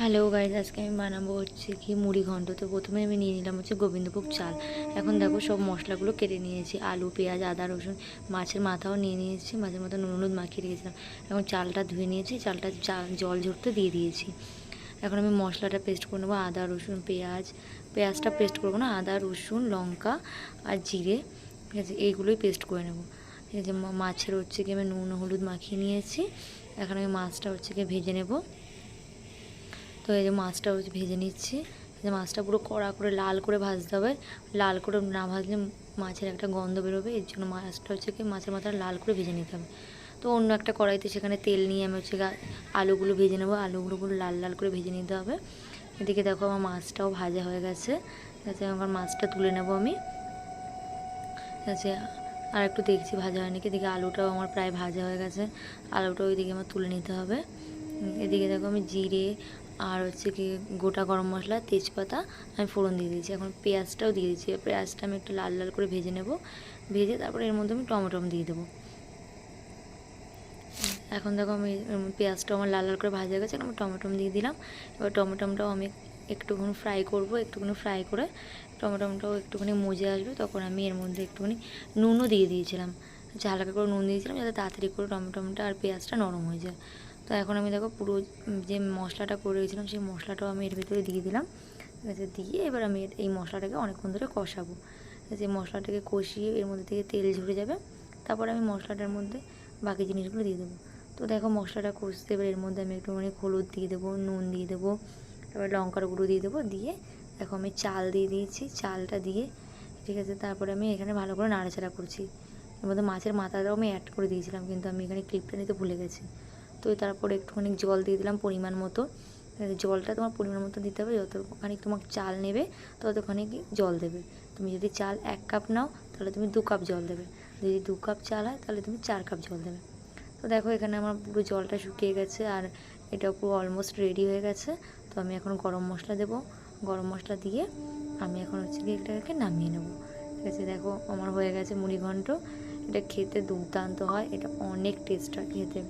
Hello guys আজকে আমি বানাবো হচ্ছে কি মুড়ি ঘন্ট। তো প্রথমে আমি নিয়ে নিলাম হচ্ছে গোবিন্দভোগ চাল। এখন দেখো সব মশলাগুলো কেটে নিয়েছি। আলু, পেঁয়াজ, আদা, রসুন, মাছের মাথাও নিয়ে নিয়েছি। মাছের মাথা নুন হলুদ মাখিয়ে রেখেছিলাম। এখন চালটা ধুয়ে নিয়েছি। চালটা জল ঝরতে দিয়ে দিয়েছি। এখন আমি মশলাটা পেস্ট করে নেব। আদা, রসুন, পেঁয়াজ। পেঁয়াজটা পেস্ট করব না, আদা, রসুন, লঙ্কা আর জিরে। ঠিক আছে, এইগুলোই পেস্ট করে নেব। ঠিক আছে মাছের হচ্ছে কি আমি নুন, হলুদ মাখিয়ে নিয়েছি। এখন আমি মাছটা হচ্ছে কি ভেজে নেব। তো এই যে মাছটা ভেজে নিচ্ছি। যে মাছটা পুরো কড়া করে লাল করে ভাজতে হবে। লাল করে না ভাজলে মাছের একটা গন্ধ বেরোবে। এর জন্য মাছটা হচ্ছে কি মাছের মাথাটা লাল করে ভেজে নিতে হবে। তো অন্য একটা কড়াইতে সেখানে তেল নিয়ে আমি হচ্ছে আলুগুলো ভেজে নেব। আলুগুলো পুরো লাল লাল করে ভেজে নিতে হবে। এদিকে দেখো আমার মাছটাও ভাজা হয়ে গেছে। আছে, আমার মাছটা তুলে নেব আমি। আছে, আর একটু দেখছি ভাজা হয়নি এদিকে আলুটাও আমার প্রায় ভাজা হয়ে গেছে। আলুটা ওইদিকে আমার তুলে নিতে হবে। এদিকে দেখো আমি জিরে আর হচ্ছে কি গোটা গরম মশলা, তেজপাতা আমি ফোড়ন দিয়ে দিয়েছি। এখন পেঁয়াজটাও দিয়ে দিয়েছি। পেঁয়াজটা আমি একটু লাল লাল করে ভেজে নেব। ভেজে তারপরে এর মধ্যে আমি টমেটো দিয়ে দেবো। এখন দেখো আমি পেঁয়াজটা আমার লাল লাল করে ভাজা গেছে। আমি টমেটো দিয়ে দিলাম। এবার টমেটোটাও আমি একটুখানি ফ্রাই করব, একটুখানি ফ্রাই করে টমেটোটাও একটুখানি মজে আসবে। তখন আমি এর মধ্যে একটুখানি নুনও দিয়ে দিয়েছিলাম। হালকা করে নুন দিয়েছিলাম যাতে তাড়াতাড়ি করে টমেটোটা আর পেঁয়াজটা নরম হয়ে যায়। তো এখন আমি দেখো পুরো যে মশলাটা করে সেই মশলাটাও আমি এর ভিতরে দিয়ে দিলাম। দিয়ে এবার আমি এই মশলাটাকে অনেকক্ষণ ধরে কষাবো। আছে মশলাটাকে কষিয়ে এর মধ্যে থেকে তেল ঝরে যাবে, তারপর আমি মশলাটার মধ্যে বাকি জিনিসগুলো দিয়ে দেবো। তো দেখো মশলাটা কষতে এবার এর মধ্যে আমি একটুখানি হলুদ দিয়ে দেবো, নুন দিয়ে দেবো, তারপরে লঙ্কার গুঁড়ো দিয়ে দেবো, দিয়ে দেখো আমি চাল দিয়ে দিয়েছি, চালটা দিয়ে, ঠিক আছে, তারপরে আমি এখানে ভালো করে নাড়াচাড়া করছি। এর মধ্যে মাছের মাথাটাও আমি অ্যাড করে দিয়েছিলাম, কিন্তু আমি এখানে ক্লিপটা নিতে ভুলে গেছি। তো তারপরে একটুখানি জল দিয়ে দিলাম পরিমাণ মতো। জলটা তোমার পরিমাণ মতো দিতে হবে, যতখানি তোমার চাল নেবে ততখানি জল দেবে। তুমি যদি চাল এক কাপ নাও, তাহলে তুমি দু কাপ জল দেবে। যদি দু কাপ চাল হয়, তাহলে তুমি চার কাপ জল দেবে। তো দেখো এখানে আমার পুরো জলটা শুকিয়ে গেছে আর এটা পুরো অলমোস্ট রেডি হয়ে গেছে। তো আমি এখন গরম মশলা দেবো। গরম মশলা দিয়ে আমি এখন হচ্ছে কি এটাকে নামিয়ে নেব। ঠিক আছে, দেখো আমার হয়ে গেছে মুড়ি ঘন্ট এটা খেতে দুর্দান্ত হয়, এটা অনেক টেস্ট হয় খেতে।